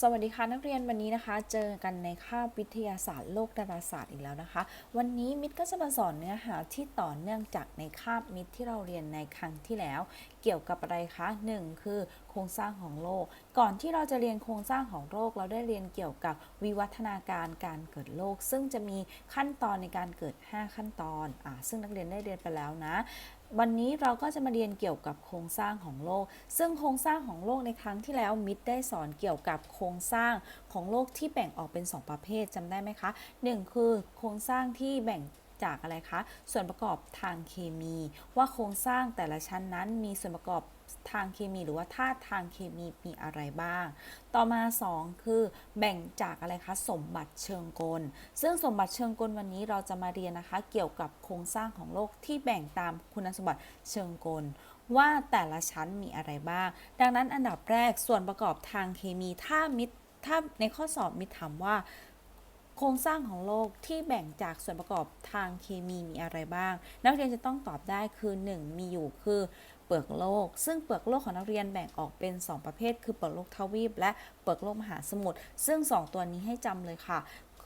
สวัสดีค่ะนักเรียนวันนี้นะคะ เจอกันในคาบวิทยาศาสตร์โลกดาราศาสตร์อีกแล้วนะคะ วันนี้มิตรก็จะมาสอนเนื้อหาที่ต่อเนื่องจากในคาบมิตรที่เราเรียนในครั้งที่แล้ว เกี่ยวกับอะไรคะหนึ่งคือโครงสร้างของโลก ก่อนที่เราจะเรียนโครงสร้างของโลก เราได้เรียนเกี่ยวกับวิวัฒนาการการเกิดโลก ซึ่งจะมีขั้นตอนในการเกิด 5 ขั้นตอนอซึ่งนักเรียนได้เรียนไปแล้วนะ วันนี้เราก็จะมาเรียนเกี่ยวกับโครงสร้างของโลก ซึ่งโครงสร้างของโลกในครั้งที่แล้วมิตรได้สอนเกี่ยวกับโครงสร้างของโลกที่แบ่งออกเป็น 2 ประเภทจำได้ไหมคะ 1 คือโครงสร้างที่แบ่ง จากอะไรคะ ส่วนประกอบทางเคมี ว่าโครงสร้างแต่ละชั้นนั้นมีส่วนประกอบทางเคมีหรือว่าธาตุทางเคมีมีอะไรบ้าง ต่อมา 2 คือแบ่งจากอะไรคะสมบัติเชิงกล ซึ่งสมบัติเชิงกลวันนี้เราจะมาเรียนนะคะ เกี่ยวกับโครงสร้างของโลกที่แบ่งตามคุณสมบัติเชิงกล ว่าแต่ละชั้นมีอะไรบ้าง ดังนั้นอันดับแรกส่วนประกอบทางเคมีถ้ามิถ้าในข้อสอบมิถามว่า โครงสร้างของโลกที่แบ่งจากส่วนประกอบทางเคมีมีอะไรบ้าง นักเรียนจะต้องตอบได้คือ 1 มีอยู่คือเปลือกโลก ซึ่งเปลือกโลกของนักเรียนแบ่งออกเป็น 2 ประเภท คือเปลือกโลกทวีป และเปลือกโลกมหาสมุทรซึ่ง 2 ตัวนี้ให้จำเลยค่ะ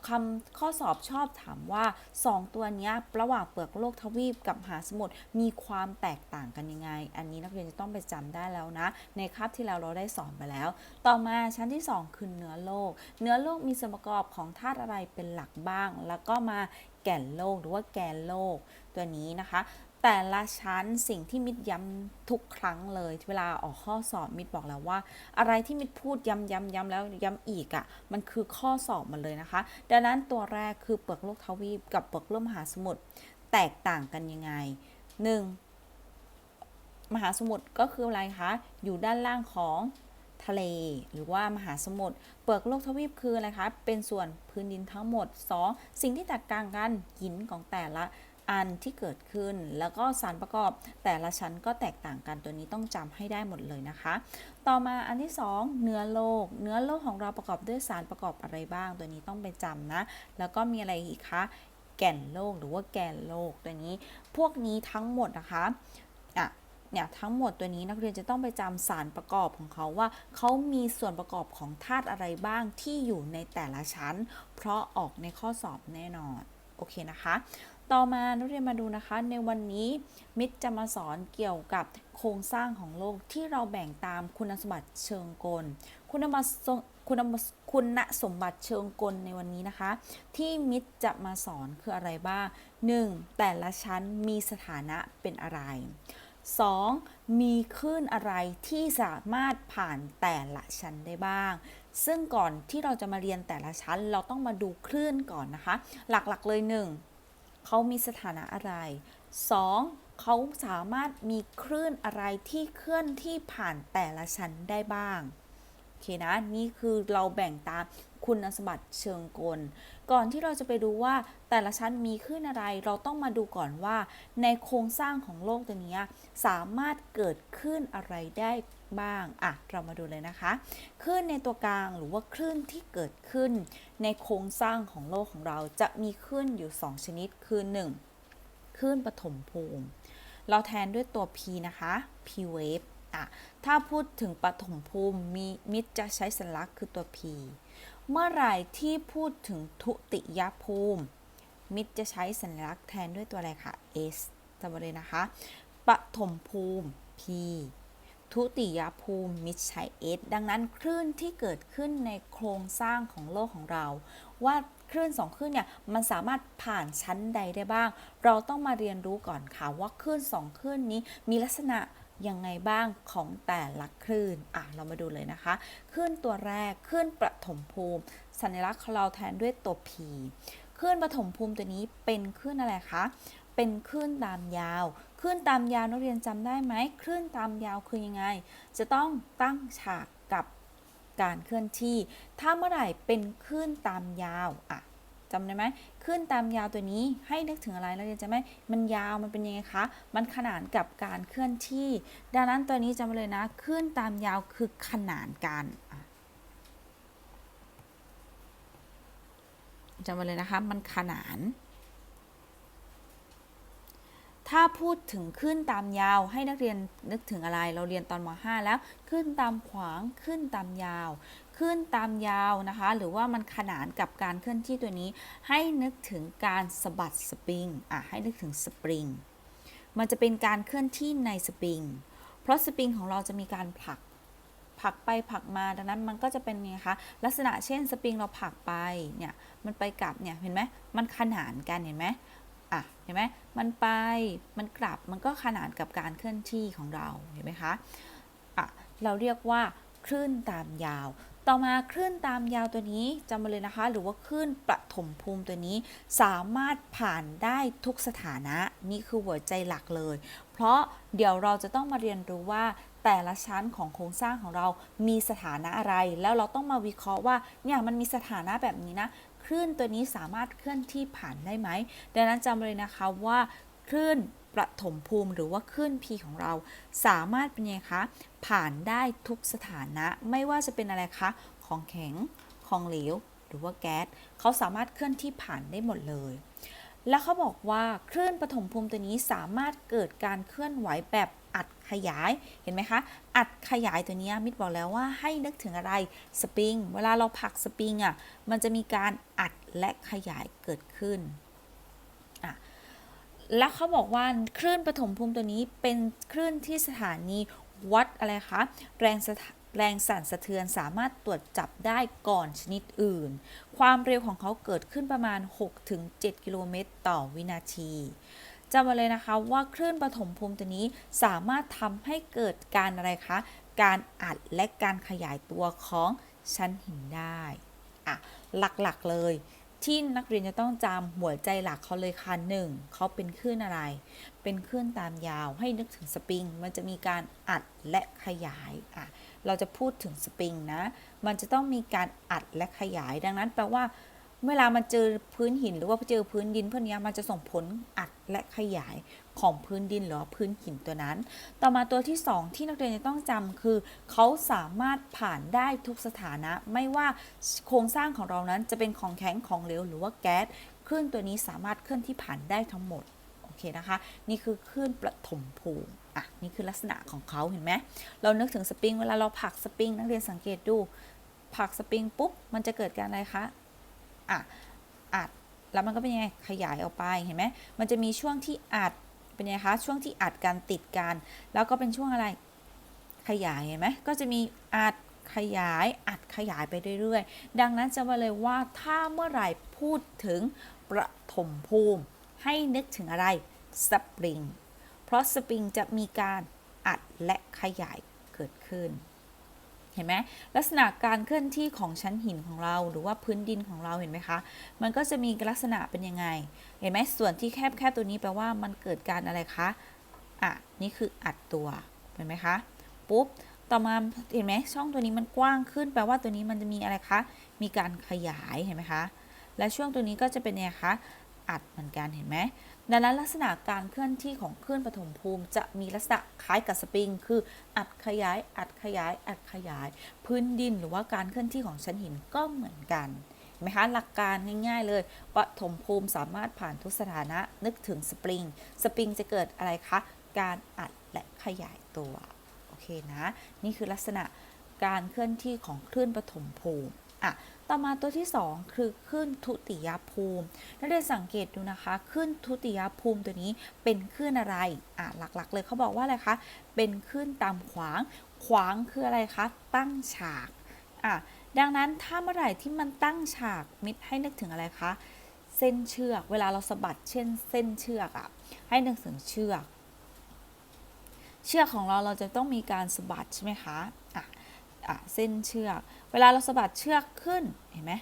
คำข้อสอบชอบถามว่า 2 ตัวนี้ระหว่างเปลือกโลกทวีปกับมหาสมุทรมีความแตกต่างกันยังไง อันนี้นักเรียนจะต้องไปจำได้แล้วนะ ในคาบที่แล้วเราได้สอนไปแล้ว ต่อมาชั้นที่ 2 คือเนื้อโลก เนื้อโลกมีส่วนประกอบของธาตุอะไรเป็นหลักบ้าง แล้วก็มาแก่นโลกหรือว่าแกนโลกตัวนี้นะคะ แต่ละชั้นสิ่งที่มิดย้ำทุกครั้งเลย เวลาออกข้อสอบมิดบอกแล้วว่า อะไรที่มิดพูดย้ำย้ำย้ำแล้วย้ำอีกอะ่ะมันคือข้อสอบหมันเลยนะคะ ดังนั้นตัวแรกคือเปลือกโลกทวีปกับเปลือกโลกมหาสมุทรแตกต่างกันยังไง 1. มหาสมุทรก็คืออะไรคะอยู่ด้านล่างของทะเล หรือว่ามหาสมุทรเปลือกโลกทวีปคืออะไรคะเป็นส่วนพื้นดินทั้งหมด 2. สิ่งที่แตกต่างกันหินของแต่ละ อันที่เกิดขึ้น แล้วก็สารประกอบแต่ละชั้นก็แตกต่างกันตัวนี้ต้องจำให้ได้หมดเลยนะคะ ต่อมาอันที่ 2 เนื้อโลก เนื้อโลกของเราประกอบด้วยสารประกอบอะไรบ้าง ตัวนี้ต้องไปจำนะ แล้วก็มีอะไรอีกคะแก่นโลกหรือว่าแกนโลกตัวนี้ พวกนี้ทั้งหมดนะคะอะเนี่ยทั้งหมดตัวนี้นักเรียนจะต้องไปจำสารประกอบของเขาว่าเขามีส่วนประกอบของธาตุอะไรบ้างที่อยู่ในแต่ละชั้น เพราะออกในข้อสอบแน่นอน โอเคนะคะ ต่อมานักเรียนมาดูนะคะ ในวันนี้มิตรจะมาสอนเกี่ยวกับโครงสร้างของโลกที่เราแบ่งตามคุณสมบัติเชิงกล คุณสมบัติคุณคุณสมบัติเชิงกลในวันนี้นะคะ ที่มิตรจะมาสอนคืออะไรบ้าง 1. แต่ละชั้นมีสถานะเป็นอะไร 2. มีคลื่นอะไรที่สามารถผ่านแต่ละชั้นได้บ้าง ซึ่งก่อนที่เราจะมาเรียนแต่ละชั้น เราต้องมาดูคลื่นก่อนนะคะ หลักๆเลย 1. เขามีสถานะอะไร 2. เขาสามารถมีคลื่นอะไรที่เคลื่อนที่ผ่านแต่ละชั้นได้บ้างโอเคนะ นี่คือเราแบ่งตามคุณสมบัติเชิงกล ก่อนที่เราจะไปดูว่าแต่ละชั้นมีขึ้นอะไร เราต้องมาดูก่อนว่า ในโครงสร้างของโลกตัวนี้สามารถเกิดขึ้นอะไรได้ บ้าง อะ เรามาดูเลยนะคะคลื่นในตัวกลางหรือว่าคลื่นที่เกิดขึ้น ในโครงสร้างของโลกของเราจะมีคลื่นอยู่ 2 ชนิด คือ 1. คลื่นปฐมภูมิ เราแทนด้วยตัว p นะคะ p wave อะ ถ้าพูดถึงปฐมภูมิมีมิตรจะใช้สัญลักษณ์คือตัว p เมื่อไหร่ที่พูดถึงทุติยภูมิ มิตรจะใช้สัญลักษณ์แทนด้วยตัวอะไรคะ s จำไว้เลยนะคะปฐมภูมิ p ทุติยภูมิมิตรใช้ s ดังนั้นคลื่นที่เกิดขึ้นในโครงสร้างของโลกของเรา ว่าคลื่นสองคลื่นเนี่ยมันสามารถผ่านชั้นใดได้บ้าง เราต้องมาเรียนรู้ก่อนค่ะว่าคลื่นสองคลื่นนี้มีลักษณะยังไงบ้างของแต่ละคลื่น อะ เรามาดูเลยนะคะ คลื่นตัวแรก คลื่นปฐมภูมิ สัญลักษณ์ของเราแทนด้วยตัว P คลื่นปฐมภูมิตัวนี้เป็นคลื่นอะไรคะ เป็นคลื่นตามยาว ลื่นตามยาวนักเรียนจำได้ไหมคลื่นตามยาวคือยังไง จะต้องตั้งฉากกับการเคลื่อนที่ ถ้าเมื่อไหร่เป็นคลื่นตามยาวอะจำได้ไหมขึ้นตามยาวตัวนี้ให้นึกถึงอะไรแล้วเรียนจะไหมมันยาวมันเป็นยังไงคะ มันขนานกับการเคลื่อนที่ ดังนั้นตัวนี้จำไว้เลยนะขึ้นตามยาวคือขนานกันจำไว้เลยนะคะ มันขนาน ถ้าพูดถึงขึ้นตามยาวให้นักเรียนนึกถึงอะไร เราเรียนตอนม .5 แล้ว ขึ้นตามขวางขึ้นตามยาว ขึ้นตามยาวนะคะ หรือว่ามันขนานกับการเคลื่อนที่ตัวนี้ ให้นึกถึงการสะบัดสปริงอะให้นึกถึงสปริงมันจะเป็นการเคลื่อนที่ในสปริงเพราะสปริงของเราจะมีการผลักผลักไปผลักมาดังนั้นมันก็จะเป็นไงคะลักษณะเช่นสปริงเราผลักไปเนี่ยมันไปกลับเนี่ยเห็นไหมมันขนานกันเห็นไหม อะเห็นไหมมันไปมันกลับมันก็ขนานกับการเคลื่อนที่ของเราเห็นไหมคะอะเราเรียกว่าคลื่นตามยาว ต่อมาคลื่นตามยาวตัวนี้จำมาเลยนะคะ หรือว่าคลื่นปฐมภูมิตัวนี้ สามารถผ่านได้ทุกสถานะนี่คือหัวใจหลักเลย เพราะเดี๋ยวเราจะต้องมาเรียนรู้ว่าแต่ละชั้นของโครงสร้างของเรามีสถานะอะไร แล้วเราต้องมาวิเคราะห์ว่าเนี่ยมันมีสถานะแบบนี้นะ คลื่นตัวนี้สามารถเคลื่อนที่ผ่านได้ไหม ดังนั้นจำเลยนะคะว่าคลื่นประถมภูมิหรือว่าคลื่น P ของเรา สามารถเป็นไงคะ ผ่านได้ทุกสถานะ ไม่ว่าจะเป็นอะไรคะ ของแข็ง ของเหลว หรือว่าแก๊สเขาสามารถเคลื่อนที่ผ่านได้หมดเลย แล้วเขาบอกว่าคลื่นปฐมภูมิตัวนี้สามารถเกิดการเคลื่อนไหวแบบ อัดขยายเห็นไหมคะ อัดขยายตัวนี้มิดบอกแล้วว่าให้นึกถึงอะไรสปริงเวลาเราผลักสปริงอะมันจะมีการอัดและขยายเกิดขึ้นอะแล้วเขาบอกว่าคลื่นปฐมภูมิตัวนี้เป็นคลื่นที่สถานีวัดอะไรคะแรงสถแรงสั่นสะเทือนสามารถตรวจจับได้ก่อนชนิดอื่น ความเร็วของเขาเกิดขึ้นประมาณ 6-7 กิโลเมตรต่อวินาที จำไว้เลยนะคะว่าคลื่นปฐมภูมิตัวนี้สามารถทำให้เกิดการอะไรคะ การอัดและการขยายตัวของชั้นหินได้อะหลักๆเลยที่นักเรียนจะต้องจำหัวใจหลักเขาเลยค่ะหนึ่งเขาเป็นคลื่นอะไร เป็นคลื่นตามยาวให้นึกถึงสปริง มันจะมีการอัดและขยายอะเราจะพูดถึงสปริงนะ มันจะต้องมีการอัดและขยาย ดังนั้นแปลว่า เวลามันเจอพื้นหินหรือว่าเจอพื้นดินพวกนี้มันจะส่งผลอัด และขยายของพื้นดินหรือพื้นหินตัวนั้น ต่อมาตัวที่ 2 ที่นักเรียนจะต้องจำคือ เขาสามารถผ่านได้ทุกสถานะ ไม่ว่าโครงสร้างของเรานั้นจะเป็นของแข็งของเหลวหรือว่าแก๊สคลื่นตัวนี้สามารถเคลื่อนที่ผ่านได้ทั้งหมดโอเคนะคะ นี่คือคลื่นประถมภูมิอะนี่คือลักษณะของเขาเห็นไหมเรานึกถึงสปริงเวลาเราผลักสปริงนักเรียนสังเกตดูผลักสปริงปุ๊บมันจะเกิดการอะไรคะอะ แล้วมันก็เป็นยังไงขยายออกไปเห็นไหมมันจะมีช่วงที่อัดเป็นยังไงคะช่วงที่อัดกันติดกัน แล้วก็เป็นช่วงอะไรขยายเห็นไหมก็จะมีอัดขยายอัดขยายไปเรื่อยๆ ดังนั้นจะมาเลยว่าถ้าเมื่อไหร่พูดถึงประถมภูมิ ให้นึกถึงอะไรสปริง เพราะสปริงจะมีการอัดและขยายเกิดขึ้น เห็นไหมลักษณะการเคลื่อนที่ของชั้นหินของเราหรือว่าพื้นดินของเราเห็นไหมคะ มันก็จะมีลักษณะเป็นยังไง เห็นไหมส่วนที่แคบแคบตัวนี้แปลว่ามันเกิดการอะไรคะอะนี่คืออัดตัวเห็นไหมคะปุ๊บต่อมาเห็นไหมช่องตัวนี้มันกว้างขึ้นแปลว่าตัวนี้มันจะมีอะไรคะมีการขยายเห็นไหมคะและช่วงตัวนี้ก็จะเป็นไงคะ อัดเหมือนกันเห็นไหมดังนั้นลักษณะการเคลื่อนที่ของคลื่นปฐมภูมิจะมีลักษณะคล้ายกับสปริง คืออัดขยาย อัดขยาย อัดขยาย พื้นดินหรือว่าการเคลื่อนที่ของชั้นหินก็เหมือนกันเห็นไหมคะหลักการง่าย ๆ เลยปฐมภูมิสามารถผ่านทุกสถานะนึกถึงสปริง สปริงจะเกิดอะไรคะ การอัดและขยายตัว โอเคนะ นี่คือลักษณะการเคลื่อนที่ของคลื่นปฐมภูมิอะ ต่อมาตัวที่ 2 คือคลื่นทุติยภูมินักเรียนสังเกตดูนะคะคลื่นทุติยภูมิตัวนี้เป็นคลื่นอะไรอะหลักๆ เลยเขาบอกว่าอะไรคะเป็นคลื่นตามขวาง ขวางคืออะไรคะตั้งฉากอะดังนั้นถ้าเมื่อไหร่ที่มันตั้งฉากมิดให้นึกถึงอะไรคะเส้นเชือก เวลาเราสะบัดเช่นเส้นเชือกอะให้นึกถึงเชือก เชือกของเราเราจะต้องมีการสะบัดใช่ไหมคะอะอะเส้นเชือก เวลาเราสะบัดเชือกขึ้นเห็นไหม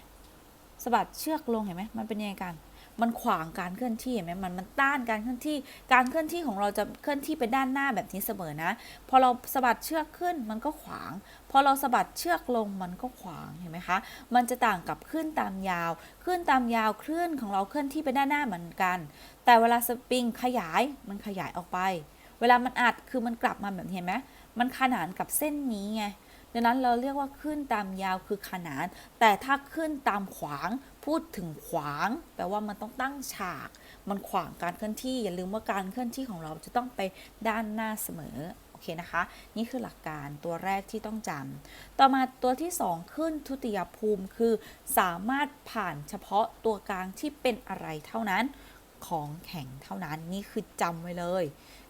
สะบัดเชือกลงเห็นไหมมันเป็นยังไงกันมันขวางการเคลื่อนที่เห็นไหมมันมันต้านการเคลื่อนที่ การเคลื่อนที่ของเราจะเคลื่อนที่ไปด้านหน้าแบบนี้เสมอนะ พอเราสะบัดเชือกขึ้นมันก็ขวาง พอเราสะบัดเชือกลงมันก็ขวางเห็นไหมคะ มันจะต่างกับคลื่นตามยาวคลื่นตามยาวคลื่นของเราเคลื่อนที่ไปด้านหน้าเหมือนกัน แต่เวลาสปริงขยายมันขยายออกไป เวลามันอัดคือมันกลับมาแบบนี้เห็นไหมมันขนานกับเส้นนี้ไง ดังนั้นเราเรียกว่าขึ้นตามยาวคือขนาน แต่ถ้าขึ้นตามขวาง พูดถึงขวาง แปลว่ามันต้องตั้งฉาก มันขวางการเคลื่อนที่ อย่าลืมว่าการเคลื่อนที่ของเราจะต้องไปด้านหน้าเสมอ โอเคนะคะ นี่คือหลักการตัวแรกที่ต้องจำ ต่อมาตัวที่ 2 ขึ้นทุติยภูมิคือ สามารถผ่านเฉพาะตัวกลางที่เป็นอะไรเท่านั้น ของแข็งเท่านั้น นี่คือจำไว้เลย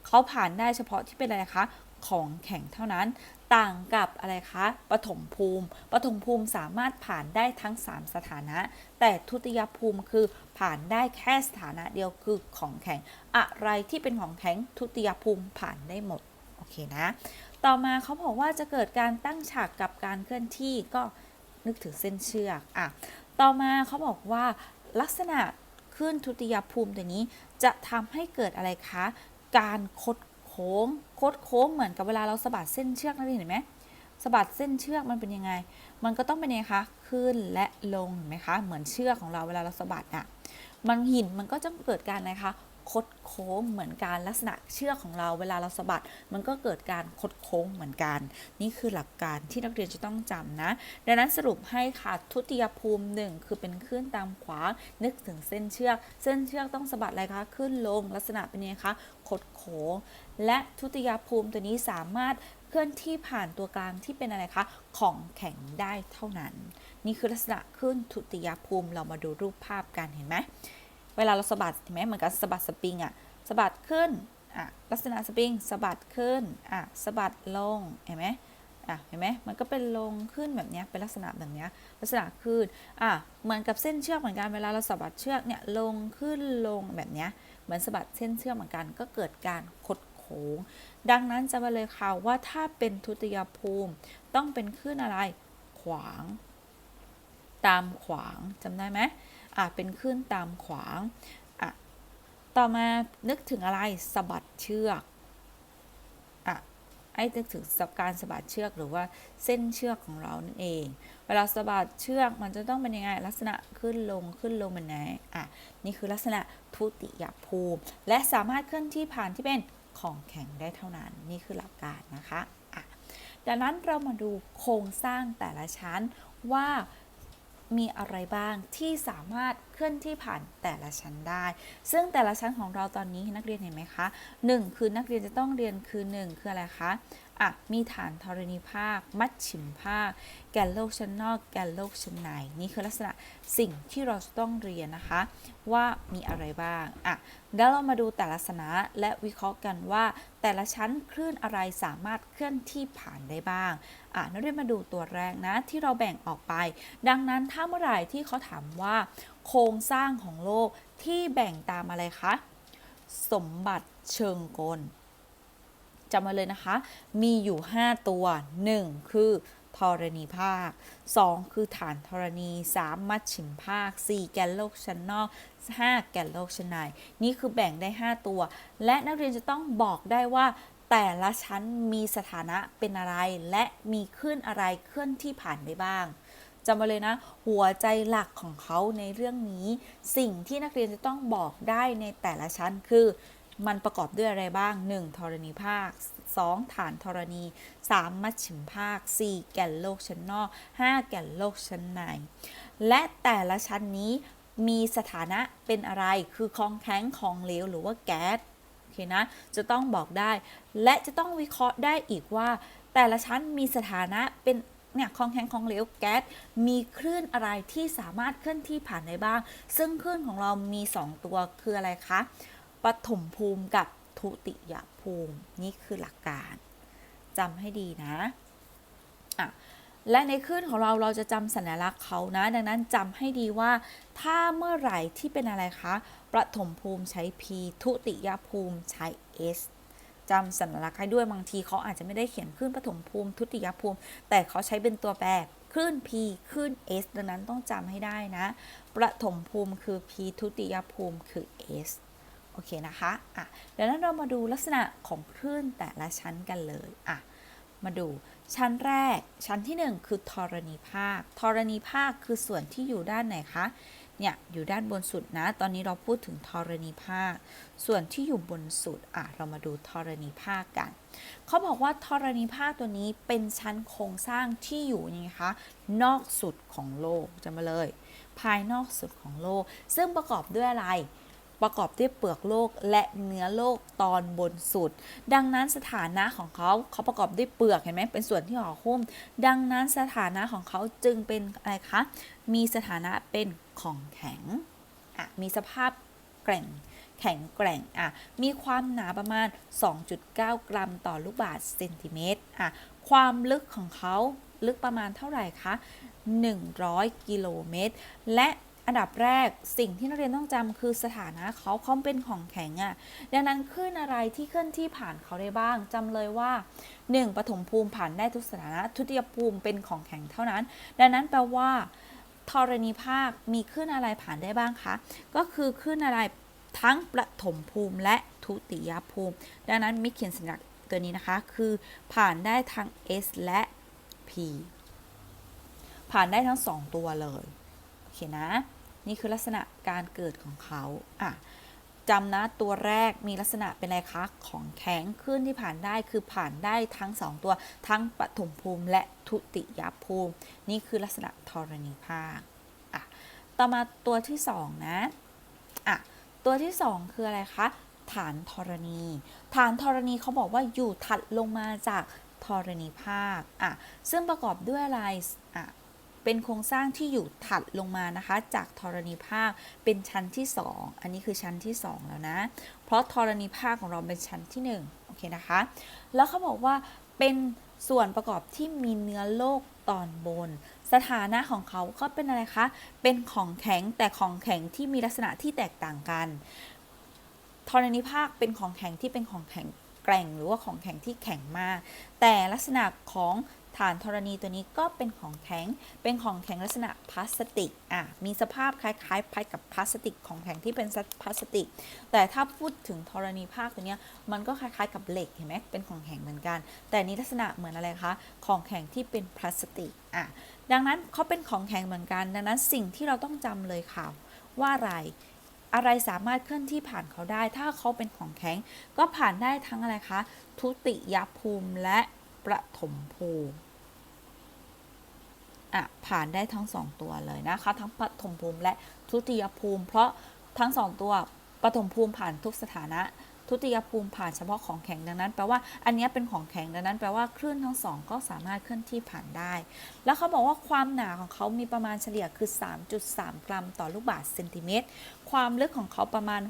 เขาผ่านได้เฉพาะที่เป็นอะไรคะของแข็งเท่านั้น ต่างกับอะไรคะปฐมภูมิปฐมภูมิสามารถผ่านได้ทั้ง 3 สถานะ แต่ทุติยภูมิคือผ่านได้แค่สถานะเดียวคือของแข็ง อะไรที่เป็นของแข็งทุติยภูมิผ่านได้หมด โอเคนะ ต่อมาเขาบอกว่าจะเกิดการตั้งฉากกับการเคลื่อนที่ก็นึกถึงเส้นเชือกอะต่อมาเขาบอกว่าลักษณะขึ้นทุติยภูมิตัวนี้จะทำให้เกิดอะไรคะ การคด โค้งโคดโค้งเหมือนกับเวลาเราสะบัดเส้นเชือกนั่นเองเห็นไหมสะบัดเส้นเชือกมันเป็นยังไง มันก็ต้องเป็นยังไงคะขึ้นและลงเห็นไหมคะ เหมือนเชือกของเราเวลาเราสะบัดอะ มันหินมันก็จะเกิดการนะไรคะ คดโค้งเหมือนการลักษณะเชือกของเราเวลาเราสะบัด มันก็เกิดการคดโค้งเหมือนกัน นี่คือหลักการที่นักเรียนจะต้องจำนะ ดังนั้นสรุปให้ค่ะทุติยภูมิหนึ่งคือเป็นขึ้นตามขวางนึกถึงเส้นเชือก เส้นเชือกต้องสะบัดอะไรคะขึ้นลงลักษณะเป็นยังไงคะคดโค้ง และทุติยภูมิตัวนี้สามารถเคลื่อนที่ผ่านตัวกลางที่เป็นอะไรคะของแข็งได้เท่านั้น นี่คือลักษณะขึ้นทุติยภูมิเรามาดูรูปภาพกันเห็นไหม เวลาเราสะบัดเห็นไหมเหมือนกับสะบัดสปริงอะสะบัดขึ้นอะลักษณะสปริงสะบัดขึ้นอะสะบัดลงเห็นไหมอะเห็นไหมมันก็เป็นลงขึ้นแบบเนี้ยเป็นลักษณะแบบเนี้ยลักษณะขึ้นอะเหมือนกับเส้นเชือกเหมือนกันเวลาเราสะบัดเชือกเนี่ยลงขึ้นลงแบบเนี้ยเหมือนสะบัดเส้นเชือกเหมือนกัน ก็เกิดการคดโค้ง ดังนั้นจะมาเลยค่ะว่าถ้าเป็นทุติยภูมิ ต้องเป็นขึ้นอะไร ขวาง ตามขวางจำได้ไหม อะเป็นขึ้นตามขวางอะต่อมานึกถึงอะไรสะบัดเชือกอะไอ้นึกถึงการสะบัดเชือกหรือว่าเส้นเชือกของเรานั่นเอง เวลาสะบัดเชือกมันจะต้องเป็นยังไงลักษณะขึ้นลงขึ้นลงเป็นไงอะนี่คือลักษณะทุติยภูมิ และสามารถเคลื่อนที่ผ่านที่เป็นของแข็งได้เท่านั้น นี่คือหลักการนะคะอะดังนั้นเรามาดูโครงสร้างแต่ละชั้นว่า มีอะไรบ้างที่สามารถ ลื่อนที่ผ่านแต่ละชั้นได้ ซึ่งแต่ละชั้นของเราตอนนี้นักเรียนเห็นไหมคะ 1 คือนักเรียนจะต้องเรียนคือ 1 คืออะไรคะอะมีฐานธรณีภาค มัดฉิมภาค แกนโลกชั้นนอก แกนโลกชั้นใน นี่คือลักษณะสิ่งที่เราจะต้องเรียนนะคะ ว่ามีอะไรบ้างอะแล้วเรามาดูแต่ละสนะและวิเคราะห์กันว่า แต่ละชั้นคลื่นอะไรสามารถเคลื่อนที่ผ่านได้บ้างอะนักเรียนมาดูตัวแรกนะที่เราแบ่งออกไป ดังนั้นถ้าเมื่อไหร่ที่เขาถามว่า โครงสร้างของโลกที่แบ่งตามอะไรคะ สมบัติเชิงกลจำมาเลยนะคะ มีอยู่ 5 ตัว 1 คือธรณีภาค 2 คือฐานธรณี 3 มัดฉิมภาค 4 แกนโลกชั้นนอก 5 แกนโลกชั้นใน นี่คือแบ่งได้ 5 ตัว และนักเรียนจะต้องบอกได้ว่า แต่ละชั้นมีสถานะเป็นอะไร และมีขึ้นอะไรเคลื่อนที่ผ่านได้บ้าง จำมาเลยนะ หัวใจหลักของเขาในเรื่องนี้ สิ่งที่นักเรียนจะต้องบอกได้ในแต่ละชั้นคือมันประกอบด้วยอะไรบ้าง 1. ธรณีภาค 2. ฐานธรณี 3. มัชฉิมภาค 4. แก่นโลกชั้นนอก 5. แก่นโลกชั้นใน และแต่ละชั้นนี้มีสถานะเป็นอะไร คือของแข็ง ของเหลว หรือว่าแก๊ส โอเคนะ จะต้องบอกได้ และจะต้องวิเคราะห์ได้อีกว่า แต่ละชั้นมีสถานะเป็น เนี่ยของแข็งของเหลวแก๊สมีคลื่นอะไรที่สามารถเคลื่อนที่ผ่านได้บ้าง ซึ่งคลื่นของเรามี 2 ตัวคืออะไรคะปฐมภูมิกับทุติยภูมิ นี่คือหลักการจำให้ดีนะอะและในคลื่นของเราเราจะจำสัญลักษณ์เขานะ ดังนั้นจำให้ดีว่า ถ้าเมื่อไหร่ที่เป็นอะไรคะปฐมภูมิใช้ P ทุติยภูมิใช้ S จำสัญลักษณ์ให้ด้วยบางทีเขาอาจจะไม่ได้เขียนคลื่นปฐมภูมิ ทุติยภูมิ แต่เขาใช้เป็นตัวแปรคลื่น P คลื่น S ดังนั้นต้องจำให้ได้นะ ประถมภูมิคือ P ทุติยภูมิคือ S โอเคนะคะอะเดี๋ยวนั้นเรามาดูลักษณะของคลื่นแต่ละชั้นกันเลยอะมาดูชั้นแรกชั้นที่ 1 คือธรณีภาคธรณีภาคคือส่วนที่อยู่ด้านไหนคะ เนี่ยอยู่ด้านบนสุดนะ ตอนนี้เราพูดถึงธรณีภาค ส่วนที่อยู่บนสุดอะเรามาดูธรณีภาคกัน เขาบอกว่าธรณีภาคตัวนี้เป็นชั้นโครงสร้างที่อยู่ยังไงคะนอกสุดของโลกจะมาเลย ภายนอกสุดของโลก ซึ่งประกอบด้วยอะไร ประกอบด้วยเปลือกโลกและเนื้อโลกตอนบนสุด ดังนั้นสถานะของเขาเขาประกอบด้วยเปลือกเห็นไหมเป็นส่วนที่ห่อหุ้ม ดังนั้นสถานะของเขาจึงเป็นอะไรคะ มีสถานะเป็นของแข็งอะมีสภาพแกร่งแข็งแกร่งอะมีความหนาประมาณ 2.9 กรัมต่อลูกบาศก์เซนติเมตรอะความลึกของเขาลึกประมาณเท่าไหร่คะ 100 กิโลเมตร และ อันดับแรกสิ่งที่นักเรียนต้องจำคือสถานะเขาเขาเป็นของแข็งอะ่ะ ดังนั้นคลื่นอะไรที่เคลื่อนที่ผ่านเขาได้บ้างจำเลยว่า 1. ปฐมภูมิผ่านได้ทุกสถานะทุติยภูมิเป็นของแข็งเท่านั้น ดังนั้นแปลว่าธรณีภาคมีคลื่นอะไรผ่านได้บ้างคะ ก็คือคลื่นอะไรทั้งปฐมภูมิและทุติยภูมิ ดังนั้นมิเขียนสัญลักษณ์ตัวนี้นะคะ คือผ่านได้ทั้ง S และ P ผ่านได้ทั้ง 2 ตัวเลย คนะ นี่คือลักษณะการเกิดของเขาอะจำนะตัวแรกมีลักษณะเป็นอะไรคะของแข็งขึ้นที่ผ่านได้คือผ่านได้ทั้ง 2 ตัวทั้งปฐมภูมิและทุติยภูมิ นี่คือลักษณะธรณีภาคอะต่อมาตัวที่ 2 นะอะตัวที่ 2 คืออะไรคะฐานธรณี ฐานธรณีเขาบอกว่าอยู่ถัดลงมาจากธรณีภาคอะซึ่งประกอบด้วยอะไรอะ เป็นโครงสร้างที่อยู่ถัดลงมานะคะ จากธรณีภาคเป็นชั้นที่ 2 อันนี้คือชั้นที่ 2 แล้วนะ เพราะธรณีภาคของเราเป็นชั้นที่ 1 โอเคนะคะ แล้วเขาบอกว่าเป็นส่วนประกอบที่มีเนื้อโลกตอนบน สถานะของเขาก็เป็นอะไรคะ เป็นของแข็งแต่ของแข็งที่มีลักษณะที่แตกต่างกันธรณีภาคเป็นของแข็งที่เป็นของแข็งแกร่งหรือว่าของแข็งที่แข็งมาก แต่ลักษณะของ ฐานธรณีตัวนี้ก็เป็นของแข็ง เป็นของแข็งลักษณะพลาสติก อะ มีสภาพคล้ายๆคล้ายกับพลาสติกของแข็งที่เป็นพลาสติก แต่ถ้าพูดถึงธรณีภาคตัวนี้มันก็คล้ายๆกับเหล็กเห็นไหมเป็นของแข็งเหมือนกัน แต่นี้ลักษณะเหมือนอะไรคะ ของแข็งที่เป็นพลาสติก อะ ดังนั้นเขาเป็นของแข็งเหมือนกัน ดังนั้นสิ่งที่เราต้องจำเลยค่ะว่าอะไรอะไรสามารถเคลื่อนที่ผ่านเขาได้ ถ้าเขาเป็นของแข็ง ก็ผ่านได้ทั้งอะไรคะ ทุติยภูมิและประถมภูมิ อะผ่านได้ทั้ง 2 ตัวเลยนะคะ ทั้งปฐมภูมิและทุติยภูมิ เพราะทั้ง 2 ตัวปฐมภูมิผ่านทุกสถานะ ทุติยภูมิผ่านเฉพาะของแข็งดังนั้นแปลว่าอันนี้เป็นของแข็งดังนั้นแปลว่าคลื่นทั้งสองก็สามารถเคลื่อนที่ผ่านได้ แล้วเขาบอกว่าความหนาของเขามีประมาณเฉลี่ยคือ 3.3 กรัมต่อลูกบาศก์เซนติเมตร ความลึกของเขาประมาณ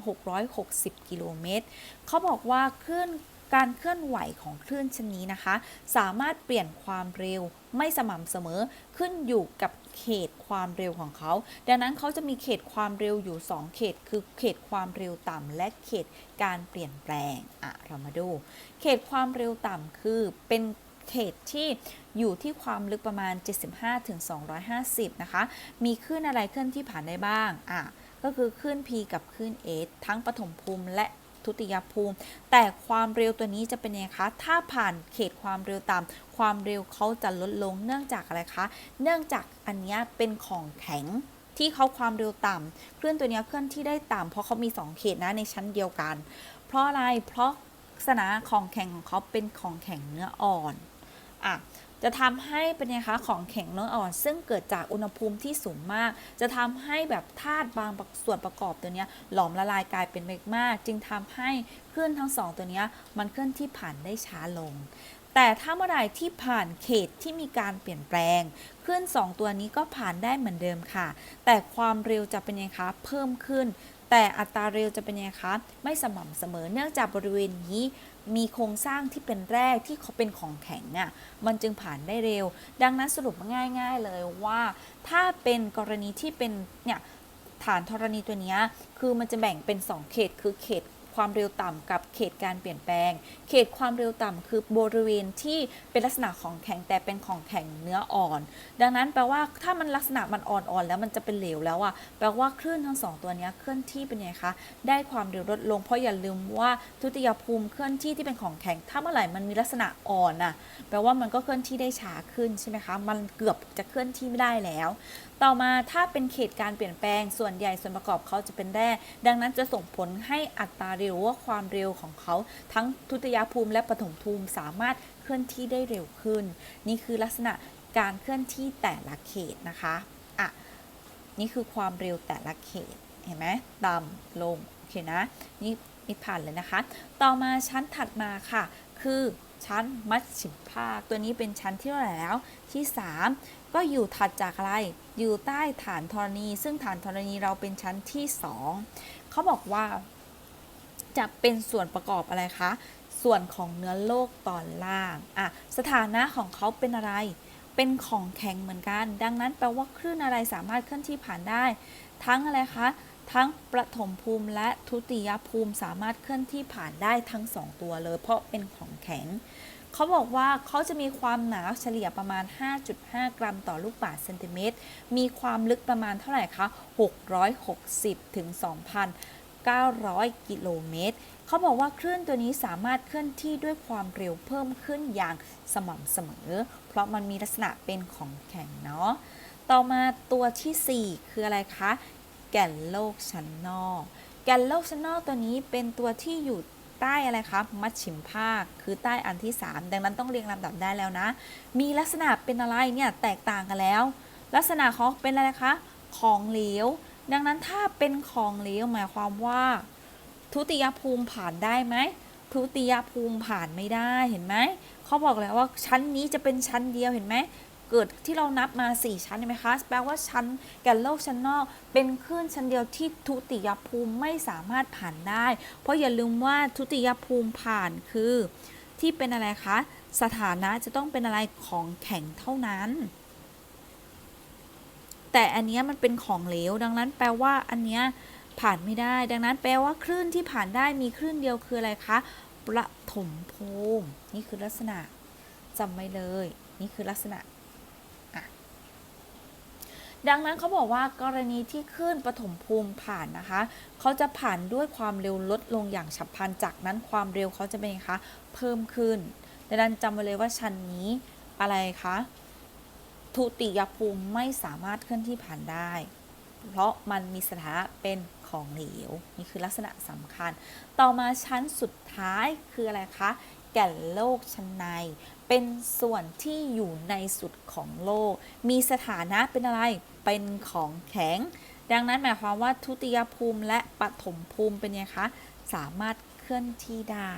660 กิโลเมตรเขาบอกว่าคลื่น การเคลื่อนไหวของคลื่นชนนี้นะคะ สามารถเปลี่ยนความเร็วไม่สม่ำเสมอขึ้นอยู่กับเขตความเร็วของเขา ดังนั้นเขาจะมีเขตความเร็วอยู่ 2 เขต คือเขตความเร็วต่ำและเขตการเปลี่ยนแปลงอะเรามาดู เขตความเร็วต่ำคือเป็นเขตที่อยู่ที่ความลึกประมาณ 75-250 นะคะ มีคลื่นอะไรเคลื่อนที่ผ่านได้บ้างอะก็คือคลื่น P กับคลื่น S ทั้งปฐมภูมิและ ทุติยภูมิ แต่ความเร็วตัวนี้จะเป็นยังไงคะ ถ้าผ่านเขตความเร็วต่ำความเร็วเขาจะลดลงเนื่องจากอะไรคะ เนื่องจากอันนี้เป็นของแข็งที่เขาความเร็วต่ำคลื่อนตัวนี้เคลื่อนที่ได้ต่ำเพราะเขามี 2 เขตนะในชั้นเดียวกัน เพราะอะไรเพราะลักษณะของแข็งของเขาเป็นของแข็งเนื้ออ่อนอะ จะทำให้เป็นไงคะของแข็งเนื้ออ่อน ซึ่งเกิดจากอุณหภูมิที่สูงมาก จะทำให้แบบธาตุบางส่วนประกอบตัวนี้หลอมละลายกลายเป็นเมกมาจึงทำให้คลื่นทั้งสองตัวนี้มันเคลื่อนที่ผ่านได้ช้าลงแต่ถ้าเมื่อไหร่ที่ผ่านเขตที่มีการเปลี่ยนแปลงคลื่นสองตัวนี้ก็ผ่านได้เหมือนเดิมค่ะ แต่ความเร็วจะเป็นยังไงคะเพิ่มขึ้น แต่อัตราเร็วจะเป็นยังไงคะไม่สม่ำเสมอเนื่องจากบริเวณนี้ มีโครงสร้างที่เป็นแร่ที่เขาเป็นของแข็งอะมันจึงผ่านได้เร็ว ดังนั้นสรุปง่ายๆเลยว่า ถ้าเป็นกรณีที่เป็นเนี่ยฐานธรณีตัวเนี้ยคือมันจะแบ่งเป็น 2 เขตคือเขต ความเร็วต่ำกับเขตการเปลี่ยนแปลง เขตความเร็วต่ำคือบริเวณที่เป็นลักษณะของแข็งแต่เป็นของแข็งเนื้ออ่อน ดังนั้นแปลว่าถ้ามันลักษณะมันอ่อนๆแล้วมันจะเป็นเหลวแล้วอะแปลว่าคลื่นทั้งสองตัวนี้เคลื่อนที่เป็นไงคะได้ความเร็วลดลงเพราะอย่าลืมว่าทุติยภูมิเคลื่อนที่ที่เป็นของแข็ง ถ้าเมื่อไหร่มันมีลักษณะอ่อนอะแปลว่ามันก็เคลื่อนที่ได้ช้าขึ้นใช่ไหมคะมันเกือบจะเคลื่อนที่ไม่ได้แล้ว ต่อมาถ้าเป็นเขตการเปลี่ยนแปลงส่วนใหญ่ส่วนประกอบเขาจะเป็นแร่ดังนั้นจะส่งผลให้อัตราเร็วว่าความเร็วของเขาทั้งทุติยภูมิและปฐมภูมิสามารถเคลื่อนที่ได้เร็วขึ้น นี่คือลักษณะการเคลื่อนที่แต่ละเขตนะคะอะนี่คือความเร็วแต่ละเขตเห็นไหมต่ำลงโอเคนะนี่นี่ผ่านเลยนะคะ ต่อมาชั้นถัดมาค่ะ คือชั้นมัชชิมภาค ตัวนี้เป็นชั้นที่เท่าไหร่แล้วที่ 3 ก็อยู่ถัดจากอะไร อยู่ใต้ฐานธรณี ซึ่งฐานธรณีเราเป็นชั้นที่ 2 เขาบอกว่า จะเป็นส่วนประกอบอะไรคะ ส่วนของเนื้อโลกตอนล่างอะสถานะของเขาเป็นอะไร เป็นของแข็งเหมือนกัน ดังนั้นแปลว่าคลื่นอะไรสามารถเคลื่อนที่ผ่านได้ ทั้งอะไรคะ ทั้งประถมภูมิและทุติยภูมิสามารถเคลื่อนที่ผ่านได้ทั้ง 2 ตัวเลย เพราะเป็นของแข็งเขาบอกว่าเขาจะมีความหนาเฉลี่ยประมาณ 5.5 กรัมต่อลูกบาศก์เซนติเมตร มีความลึกประมาณเท่าไหร่คะ 660 ถึง 900 กิโลเมตร เขาบอกว่าคลื่นตัวนี้สามารถเคลื่อนที่ด้วยความเร็วเพิ่มขึ้นอย่างสม่ำเสมอ เพราะมันมีลักษณะเป็นของแข็งเนาะ ต่อมาตัวทีสี่ 4 คืออะไรคะ แก่นโลกชั้นนอก แก่นโลกชั้นนอกตัวนี้เป็นตัวที่อยู่ใต้อะไรคะมัชชิมภาค คือใต้อันที่ 3 ดังนั้นต้องเรียงลำดับได้แล้วนะ มีลักษณะเป็นอะไรเนี่ยแตกต่างกันแล้ว ลักษณะของเป็นอะไรคะ ของเหลว ดังนั้นถ้าเป็นของเหลวหมายความว่า ทุติยภูมิผ่านได้ไหมทุติยภูมิผ่านไม่ได้เห็นไหมเขาบอกแล้วว่าชั้นนี้จะเป็นชั้นเดียวเห็นไหมเกิดที่เรานับมา 4 ชั้นเห็นไหมคะแปลว่าชั้นแก่นโลกชั้นนอก เป็นคลื่นชั้นเดียวที่ทุติยภูมิไม่สามารถผ่านได้ เพราะอย่าลืมว่าทุติยภูมิผ่านคือ ที่เป็นอะไรคะสถานะจะต้องเป็นอะไรของแข็งเท่านั้น แต่อันนี้มันเป็นของเหลว ดังนั้นแปลว่าอันนี้ผ่านไม่ได้ ดังนั้นแปลว่าคลื่นที่ผ่านได้มีคลื่นเดียวคืออะไรคะประถมภูมินี่คือลักษณะจำไว้เลย นี่คือลักษณะดังนั้นเขาบอกว่ากรณีที่คลื่นปฐมภูมิผ่านนะคะ เขาจะผ่านด้วยความเร็วลดลงอย่างฉับพลันจากนั้นความเร็วเขาจะเป็นยังคะเพิ่มขึ้นดังนั้นจำไว้เลยว่าชั้นนี้อะไรคะ ทุติยภูมิไม่สามารถเคลื่อนที่ผ่านได้ เพราะมันมีสถานะเป็นของเหลวนี่คือลักษณะสำคัญ ต่อมาชั้นสุดท้ายคืออะไรคะแก่นโลกชั้นใน เป็นส่วนที่อยู่ในสุดของโลก มีสถานะเป็นอะไรเป็นของแข็ง ดังนั้นหมายความว่าทุติยภูมิและปฐมภูมิเป็นไงคะสามารถเคลื่อนที่ได้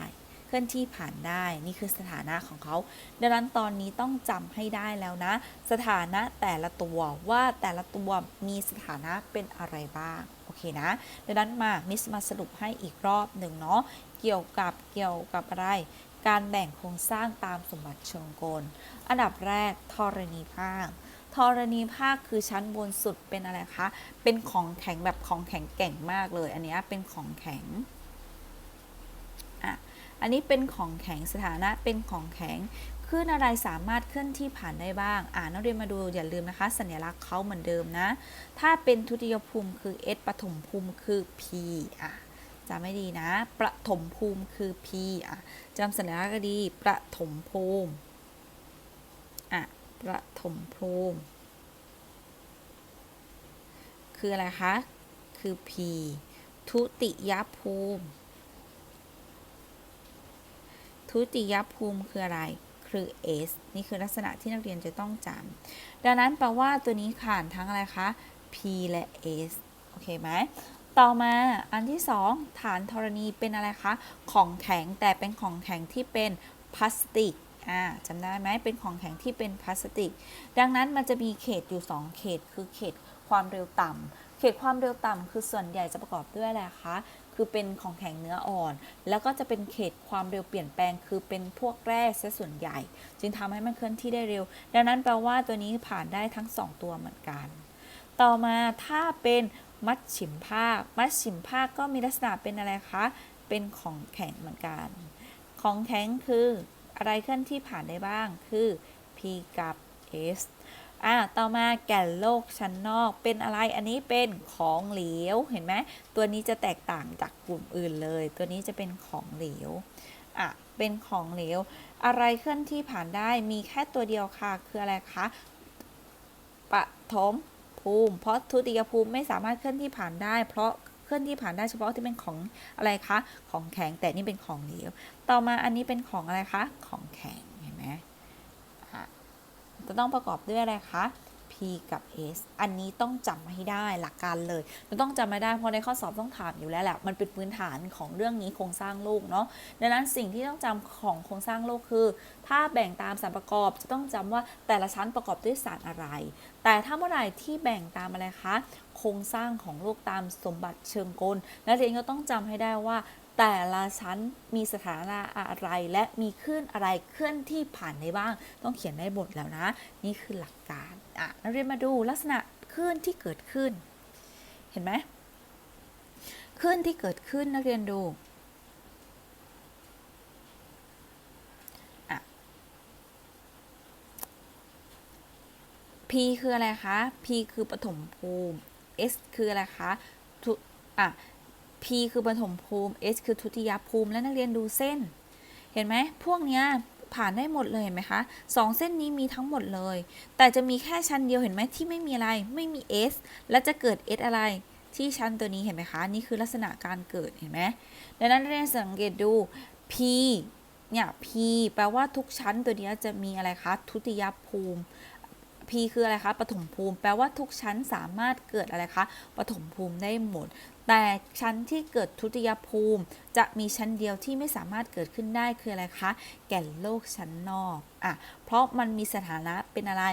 ลื่อนที่ผ่านได้นี่คือสถานะของเขา ดังนั้นตอนนี้ต้องจำให้ได้แล้วนะ สถานะแต่ละตัวว่าแต่ละตัวมีสถานะเป็นอะไรบ้างโอเคนะดังนั้นมามิสมาสรุปให้อีกรอบหนึ่งเนาะเกี่ยวกับเกี่ยวกับอะไร การแบ่งโครงสร้างตามสมบัติเชิงกล อันดับแรกธรณีภาคธรณีภาคคือชั้นบนสุดเป็นอะไรคะ เป็นของแข็งแบบของแข็งแกร่งมากเลย อันนี้เป็นของแข็ง อันนี้เป็นของแข็งสถานะเป็นของแข็งคลื่นอะไรสามารถเคลื่อนที่ผ่านได้บ้าง อ่านักเรียนมาดูอย่าลืมนะคะ สัญลักษณ์เขาเหมือนเดิมนะ ถ้าเป็นทุติยภูมิคือ S ปฐมภูมิคือ P อะจำไม่ดีนะ ประถมภูมิคือ P อะจำสัญลักษณ์ก็ดี ประถมภูมิ อะ ประถมภูมิ คืออะไรคะ คือ P ทุติยภูมิ ทุติยภูมิคืออะไร คือ S นี่คือลักษณะที่นักเรียนจะต้องจำดังนั้นแปลว่าตัวนี้ขานทั้งอะไรคะ P และ S โอเคไหมต่อมาอันที่ 2 ฐานธรณีเป็นอะไรคะ ของแข็งแต่เป็นของแข็งที่เป็นพลาสติกอ่าจำได้ไหมเป็นของแข็งที่เป็นพลาสติก ดังนั้นมันจะมีเขตอยู่ 2 เขตคือเขตความเร็วต่ำเขตความเร็วต่ำคือส่วนใหญ่จะประกอบด้วยอะไรคะ คือเป็นของแข็งเนื้ออ่อน แล้วก็จะเป็นเขตความเร็วเปลี่ยนแปลง คือเป็นพวกแร่ซะส่วนใหญ่ จึงทำให้มันเคลื่อนที่ได้เร็ว ดังนั้นแปลว่าตัวนี้ผ่านได้ทั้ง 2 ตัวเหมือนกัน ต่อมาถ้าเป็นมัดฉิมภาค มัดฉิมภาคก็มีลักษณะเป็นอะไรคะ เป็นของแข็งเหมือนกัน ของแข็งคืออะไรเคลื่อนที่ผ่านได้บ้าง คือ P กับ S อ่าต่อมาแก่นโลกชั้นนอกเป็นอะไรอันนี้เป็นของเหลวเห็นไหมตัวนี้จะแตกต่างจากกลุ่มอื่นเลย ตัวนี้จะเป็นของเหลวอะเป็นของเหลว อะไรเคลื่อนที่ผ่านได้มีแค่ตัวเดียวค่ะ คืออะไรคะปฐมภูมิ เพราะทุติยภูมิไม่สามารถเคลื่อนที่ผ่านได้ เพราะเคลื่อนที่ผ่านได้เฉพาะที่เป็นของอะไรคะ ของแข็งแต่นี่เป็นของเหลว ต่อมาอันนี้เป็นของอะไรคะ ของแข็ง จะต้องประกอบด้วยอะไรคะ P กับ S อันนี้ต้องจำให้ได้หลักการเลยมันต้องจำไม่ได้เพราะในข้อสอบต้องถามอยู่แล้วแหละ มันเป็นพื้นฐานของเรื่องนี้โครงสร้างโลกเนาะ ดังนั้นสิ่งที่ต้องจำของโครงสร้างโลกคือ ถ้าแบ่งตามสารประกอบจะต้องจำว่าแต่ละชั้นประกอบด้วยสารอะไร แต่ถ้าเมื่อไหร่ที่แบ่งตามอะไรคะ โครงสร้างของโลกตามสมบัติเชิงกล นักเรียนก็ต้องจำให้ได้ว่า แต่ละชั้นมีสถานะอะไรและมีคลื่นอะไรเคลื่อนที่ผ่านได้บ้าง ต้องเขียนได้บทแล้วนะ นี่คือหลักการอะนักเรียนมาดูลักษณะคลื่นที่เกิดขึ้น เห็นไหมคลื่นที่เกิดขึ้นนักเรียนดูอ P คืออะไรคะ P คือปฐมภูมิ S คืออะไรคะทุอะ P คือปฐมภูมิ S คือทุติยภูมิ และนักเรียนดูเส้น เห็นไหมพวกเนี้ยผ่านได้หมดเลยเห็นไหมคะสองเส้นนี้มีทั้งหมดเลย แต่จะมีแค่ชั้นเดียวเห็นไหมที่ไม่มีอะไรไม่มี S และจะเกิด S อะไรที่ชั้นตัวนี้เห็นไหมคะนี่คือลักษณะการเกิดเห็นไหมดังนั้นนักเรียนสังเกตดู P เนี่ย P แปลว่าทุกชั้นตัวเนี้ยจะมีอะไรคะทุติยภูมิ P คืออะไรคะปฐมภูมิ แปลว่าทุกชั้นสามารถเกิดอะไรคะปฐมภูมิได้หมด แต่ชั้นที่เกิดทุติยภูมิ จะมีชั้นเดียวที่ไม่สามารถเกิดขึ้นได้คืออะไรคะ แก่นโลกชั้นนอกอะเพราะมันมีสถานะเป็นอะไร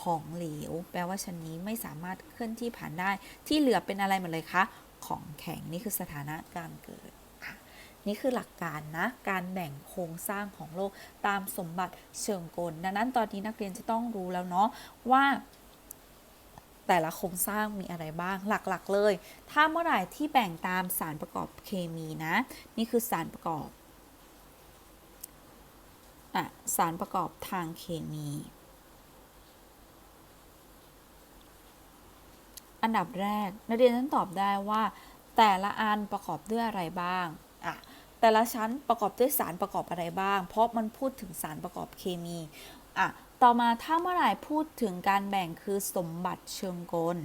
ของเหลว แปลว่าชั้นนี้ไม่สามารถเคลื่อนที่ผ่านได้ ที่เหลือเป็นอะไรหมดเลยคะ ของแข็งนี่คือสถานะการเกิดอะนี่คือหลักการนะ การแบ่งโครงสร้างของโลกตามสมบัติเชิงกล ดังนั้นตอนนี้นักเรียนจะต้องรู้แล้วเนาะว่า แต่ละโครงสร้างมีอะไรบ้างหลักๆ เลย ถ้าเมื่อไหร่ที่แบ่งตามสารประกอบเคมีนะ นี่คือสารประกอบอะสารประกอบทางเคมี อันดับแรกนักเรียนต้องตอบได้ว่า แต่ละอันประกอบด้วยอะไรบ้างอะแต่ละชั้นประกอบด้วยสารประกอบอะไรบ้าง เพราะมันพูดถึงสารประกอบเคมีอะ ต่อมาถ้าเมื่อไหร่พูดถึงการแบ่งคือสมบัติเชิงกล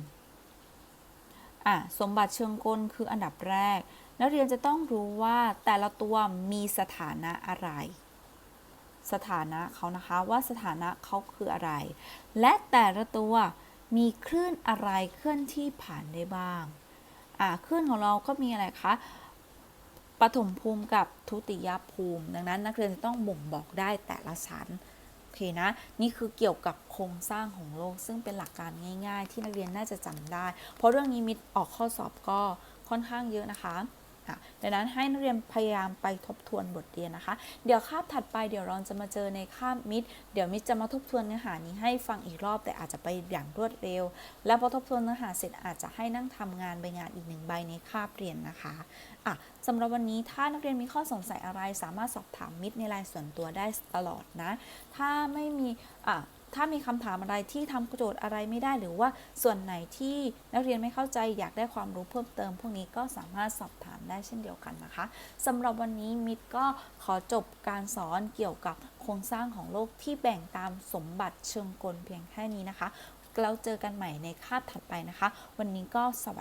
อะสมบัติเชิงกลคืออันดับแรก นักเรียนจะต้องรู้ว่าแต่ละตัวมีสถานะอะไร สถานะเขานะคะว่าสถานะเขาคืออะไร และแต่ละตัวมีคลื่นอะไรเคลื่อนที่ผ่านได้บ้างอ่าคลื่นของเราก็มีอะไรคะปฐมภูมิกับทุติยภูมิ ดังนั้นนักเรียนจะต้องบ่งบอกได้แต่ละชั้น อเคนะนี่คือเกี่ยวกับโครงสร้างของโลก ซึ่งเป็นหลักการง่าย ๆ ที่นักเรียนน่าจะจำได้ เพราะเรื่องนี้มิดออกข้อสอบก็ค่อนข้างเยอะนะคะ่ะดังนั้นให้นักเรียนพยายามไปทบทวนบทเรียนนะคะ เดี๋ยวคาบถัดไปเดี๋ยวเราจะมาเจอในคาบมิด เดี๋ยวมิดจะมาทบทวนเนื้อหานี้ให้ฟังอีกรอบ แต่อาจจะไปอย่างรวดเร็ว แล้วพอทบทวนเนื้อหาเสร็จอาจจะให้นั่งทำงานใบงานอีกหนึ่งใบในคาบเรียนนะคะอะสำหรับวันนี้ถ้านักเรียนมีข้อสงสัยอะไร สามารถสอบถามมิดในไลน์ส่วนตัวได้ตลอดนะ ถ้าไม่มีอะ ถ้ามีคำถามอะไรที่ทำโจทย์อะไรไม่ได้หรือว่าส่วนไหนที่นักเรียนไม่เข้าใจอยากได้ความรู้เพิ่มเติม พวกนี้ก็สามารถสอบถามได้เช่นเดียวกันนะคะสำหรับวันนี้มิดก็ขอจบการสอนเกี่ยวกับโครงสร้างของโลกที่แบ่งตามสมบัติเชิงกลเพียงแค่นี้นะคะแล้วเจอกันใหม่ในคาบถัดไปนะคะ วันนี้ก็สวัสดี